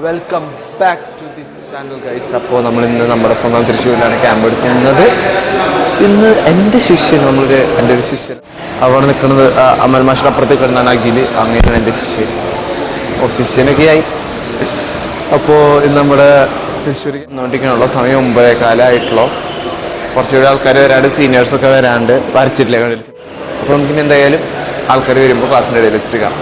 Welcome back to the channel guys അപ്പോൾ നമ്മൾ ഇന്ന് നമ്മുടെ സ്വന്തം തൃശ്ശൂരിലാണ് ക്യാമ്പ് എടുക്കുന്നത്. ഇന്ന് എന്റെ ശിഷ്യൻ നമ്മളൊരു എന്റെ ഒരു ശിഷ്യൻ. അവിടെ നിൽക്കുന്നത് അമൽ മാഷിന്റെ അപ്പുറത്തേക്ക് കിടന്നാണ് അഖിൽ അങ്ങനെയാണ് എന്റെ ശിഷ്യൻ. ഓ ശിഷ്യനൊക്കെ ആയി. അപ്പോൾ ഇന്ന് നമ്മുടെ തൃശ്ശൂർ നോട്ടിക്കാനുള്ള സമയം ഒമ്പതേ കാലമായിട്ടുള്ളൂ കുറച്ചുകൂടി ആൾക്കാർ വരാണ്ട് സീനിയേഴ്സൊക്കെ വരാണ്ട്. വരച്ചിട്ടില്ല? കണ്ടില്ല? അപ്പോൾ നമുക്കിനി എന്തായാലും ആൾക്കാർ വരുമ്പോൾ ക്ലാസ്സിന്റെ ഇടയിൽ വെച്ചിട്ട് കാണാം.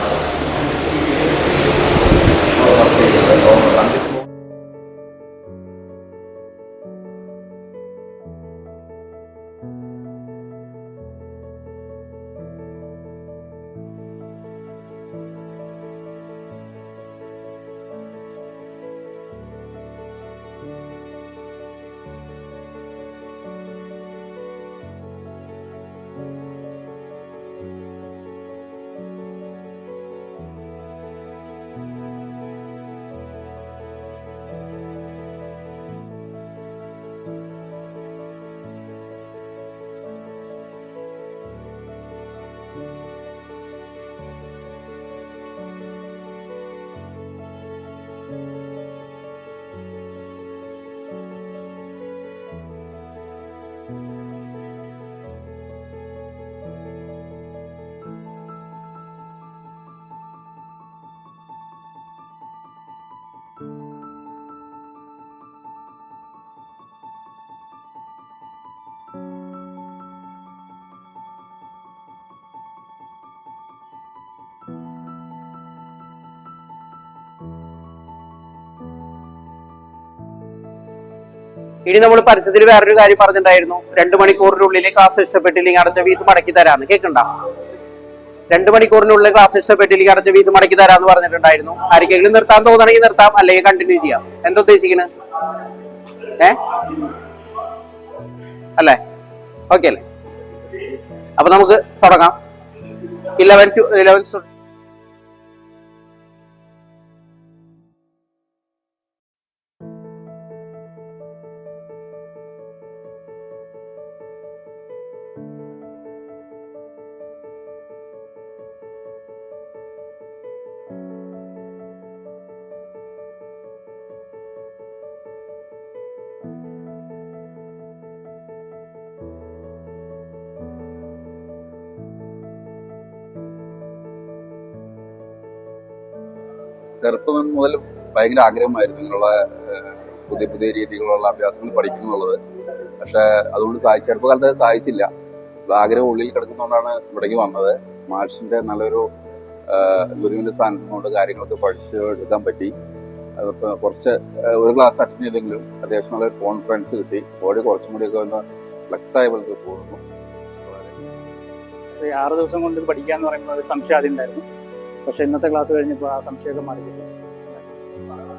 ഇനി നമ്മൾ പരസ്യത്തിൽ വേറൊരു കാര്യം പറഞ്ഞിട്ടുണ്ടായിരുന്നു. രണ്ടു മണിക്കൂറിനുള്ളിൽ ക്ലാസ് ഇഷ്ടപ്പെട്ടില്ലെങ്കിൽ അടച്ച ഫീസ് മടക്കി തരാന്ന് കേൾക്കണ്ട? രണ്ടു മണിക്കൂറിനുള്ളിൽ ക്ലാസ് ഇഷ്ടപ്പെട്ടില്ലെങ്കിൽ അടച്ച ഫീസ് മടക്കി തരാന്ന് പറഞ്ഞിട്ടുണ്ടായിരുന്നു. ആരെങ്കിലും നിർത്താൻ തോന്നണമെങ്കിൽ നിർത്താം അല്ലെങ്കിൽ കണ്ടിന്യൂ ചെയ്യാം. എന്താ ഉദ്ദേശിക്കുന്നത് ഏ? അല്ലേ? ഓക്കെ അല്ലേ? അപ്പൊ നമുക്ക് തുടങ്ങാം. ഇലവൻ ടു ഇലവൻ ചെറുപ്പം മുതൽ ഭയങ്കര ആഗ്രഹമായിരുന്നു ഏഹ്, പുതിയ പുതിയ രീതികളുള്ള അഭ്യാസങ്ങൾ പഠിക്കണം എന്നുള്ളത് പക്ഷെ അതുകൊണ്ട് സഹായിച്ച ചെറുപ്പകാലത്ത് അത് സാധിച്ചില്ല. ആഗ്രഹം ഉള്ളിൽ കിടക്കുന്നതുകൊണ്ടാണ് ഇവിടേക്ക് വന്നത്. മാഷിന്റെ നല്ലൊരു ഗുരുവിന്റെ സ്ഥാനത്ത് കൊണ്ട് കാര്യങ്ങളൊക്കെ പഠിച്ച് എടുക്കാൻ പറ്റി. കുറച്ച് ഒരു ക്ലാസ് അറ്റൻഡ് ചെയ്തെങ്കിലും അത്യാവശ്യം നല്ലൊരു കോൺഫിഡൻസ് കിട്ടി. ബോഡി കുറച്ചും കൂടിയൊക്കെ ഒന്ന് ഫ്ലെക്സ് ആയ പോലത്തെ പോകുന്നു. ആറ് ദിവസം കൊണ്ട് പഠിക്കാന്ന് പറയുമ്പോൾ സംശയം ആദ്യം ഉണ്ടായിരുന്നു. പക്ഷെ ഇന്നത്തെ ക്ലാസ് കഴിഞ്ഞപ്പോൾ ആ സംശയമൊക്കെ മാറി.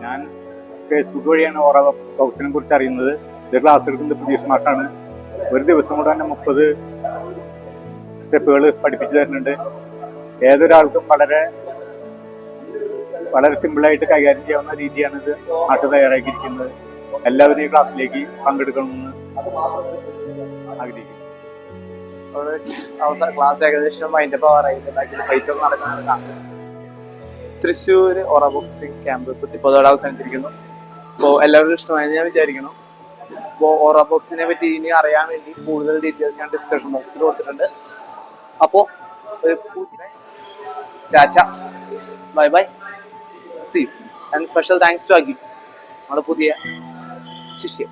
ഞാൻ ഫേസ്ബുക്ക് വഴിയാണ് ഓറ ബോക്സിനെ കുറിച്ച് അറിയുന്നത്. ഇത് ക്ലാസ് എടുക്കുന്നത് പ്രതീഷ് മാഷാണ്. ഒരു ദിവസം കൂടെ തന്നെ മുപ്പത് സ്റ്റെപ്പുകൾ പഠിപ്പിച്ചു തരുന്നുണ്ട്. ഏതൊരാൾക്കും വളരെ വളരെ സിമ്പിളായിട്ട് കൈകാര്യം ചെയ്യാവുന്ന രീതിയാണ് ഇത് മാഷ് തയ്യാറാക്കിയിരിക്കുന്നത്. എല്ലാവരും ഈ ക്ലാസ്സിലേക്ക് പങ്കെടുക്കണമെന്ന് ആഗ്രഹിക്കുന്നു. അവസാന ക്ലാസ് ഏകദേശം അതിന്റെ പവറായി ഫൈറ്റ് ഒക്കെ നടക്കുന്നത് കാണാം തൃശ്ശൂര് ഓറ ബോക്സിംഗ് ക്യാമ്പ് അതോടെ അവസാനിച്ചിരിക്കുന്നു. അപ്പോൾ എല്ലാവരും ഇഷ്ടമായെന്ന് ഞാൻ വിചാരിക്കണം അപ്പോൾ ഓറ ബോക്സിനെ പറ്റി ഇനി അറിയാൻ വേണ്ടി കൂടുതൽ ഡീറ്റെയിൽസ് ഞാൻ ഡിസ്കഷൻ ബോക്സിൽ കൊടുത്തിട്ടുണ്ട്. അപ്പോൾ Tata bye bye see and special thanks to അഗി നമ്മുടെ പുതിയ ശിഷ്യ.